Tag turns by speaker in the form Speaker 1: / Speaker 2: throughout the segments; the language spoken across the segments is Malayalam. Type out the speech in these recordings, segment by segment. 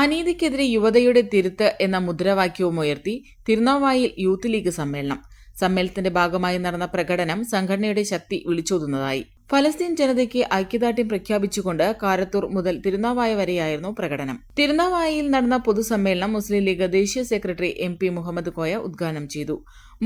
Speaker 1: അനീതിക്കെതിരെ യുവതയുടെ തിരുത്ത് എന്ന മുദ്രാവാക്യവും ഉയർത്തി തിരുനാവായിൽ യൂത്ത് ലീഗ് സമ്മേളനം. സമ്മേളനത്തിന്റെ ഭാഗമായി നടന്ന പ്രകടനം സംഘടനയുടെ ശക്തി വിളിച്ചോതുന്നതായി. ഫലസ്തീൻ ജനതയ്ക്ക് ഐക്യദാർഢ്യം പ്രഖ്യാപിച്ചുകൊണ്ട് കാരത്തൂർ മുതൽ തിരുനാവായ വരെയായിരുന്നു പ്രകടനം. തിരുനാവായയിൽ നടന്ന പൊതുസമ്മേളനം മുസ്ലിം ലീഗ് ദേശീയ secretary M P Muhammad Koya ഉദ്ഘാടനം ചെയ്തു.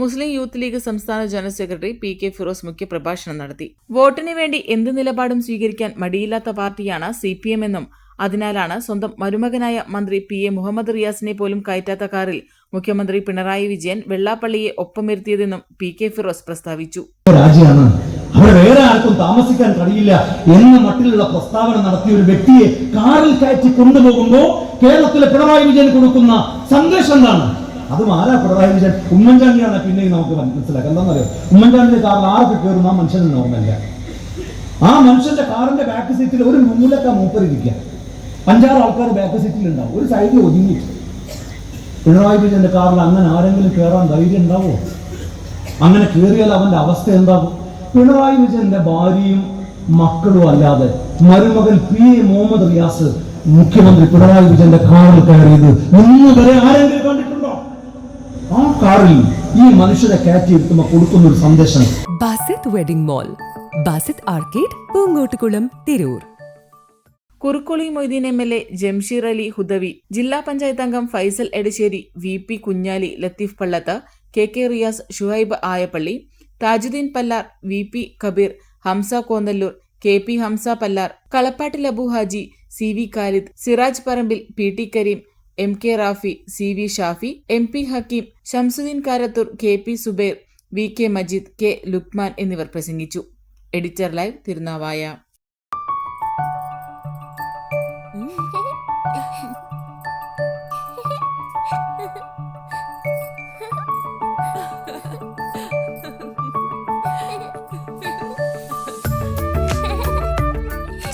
Speaker 1: മുസ്ലിം യൂത്ത് ലീഗ് സംസ്ഥാന general secretary P K Firos മുഖ്യപ്രഭാഷണം നടത്തി. വോട്ടിന് വേണ്ടി എന്ത് നിലപാടും സ്വീകരിക്കാൻ മടിയില്ലാത്ത പാർട്ടിയാണ് സി പി എം എന്നും അതിനാലാണ് സ്വന്തം മരുമകനായ മന്ത്രി പി എ മുഹമ്മദ് റിയാസിനെ പോലും കയറ്റാത്ത കാറിൽ മുഖ്യമന്ത്രി പിണറായി വിജയൻ വെള്ളാപ്പള്ളിയെ ഒപ്പമിരുത്തിയതെന്നും പി കെ ഫിറോസ് പ്രസ്താവിച്ചു.
Speaker 2: അവിടെ വേറെ ആർക്കും താമസിക്കാൻ കഴിയില്ല എന്ന മട്ടിലുള്ള പ്രസ്താവന നടത്തിയ ഒരു വ്യക്തിയെ കാറിൽ കയറ്റി കൊണ്ടുപോകുമ്പോൾ കേരളത്തിലെ പിണറായി വിജയൻ കൊടുക്കുന്ന സന്ദേശം എന്താണ്? അതും ആരാ പിണറായി വിജയൻ? ഉമ്മൻചാണ്ടിയാണ് പിന്നെ നമുക്ക് മനസ്സിലാക്കാം. എന്താണെന്നറിയോ? ഉമ്മൻചാണ്ടിന്റെ കാറിൽ ആർക്ക് കയറുന്ന ആ മനുഷ്യന് ആ മനുഷ്യന്റെ കാറിന്റെ ബാക്ക് സീറ്റിൽ ഒരു മൂലക്ക മൂപ്പരിരിക്കുക അഞ്ചാറ് ആൾക്കാർ ബാക്ക് സീറ്റിൽ ഉണ്ടാവും. ഒരു സൈഡിൽ ഒതുങ്ങി. പിണറായി വിജയന്റെ കാറിൽ അങ്ങനെ ആരെങ്കിലും കയറാൻ ധൈര്യം ഉണ്ടാവോ? അങ്ങനെ കയറിയാൽ അവന്റെ അവസ്ഥ എന്താകും? പിണറായി വിജയന്റെ ഭാര്യയും മക്കളും അല്ലാതെ മരുമകൻ പി എ മുഹമ്മദ് റിയാസ് മുഖ്യമന്ത്രി പിണറായി വിജയന്റെ കാറിൽ കയറിയത് ഇന്ന് വരെ ആരെങ്കിലും കണ്ടിട്ടുണ്ടോ? ആ കാറിൽ ഈ മനുഷ്യരെ കയറ്റി കയറ്റിയിരുത്തുമ്പോ കൊടുക്കുന്ന ഒരു സന്ദേശം.
Speaker 3: Basith wedding mall. Basith arcade Poonkottukulam Tirur.
Speaker 1: Kurukkoli Moideen M L A Jamsheer Ali Hudawi ജില്ലാ പഞ്ചായത്ത് അംഗം Faisal Edasseri V P Kunjali Latheef Pallath K K Riyas Shuhaib Ayappally Thajuddeen Pallar V P Kabeer Hamza Konnallur K P Hamza Pallar Kalappattil Abu Haji C V Khalid Siraj Parambil P T Kareem M K Rafi C V Shafi M P Hakeem Shamsuddeen Karathur K P Subair V K Majeed K Lukman എന്നിവർ പ്രസംഗിച്ചു. Editor live Tirunavaya.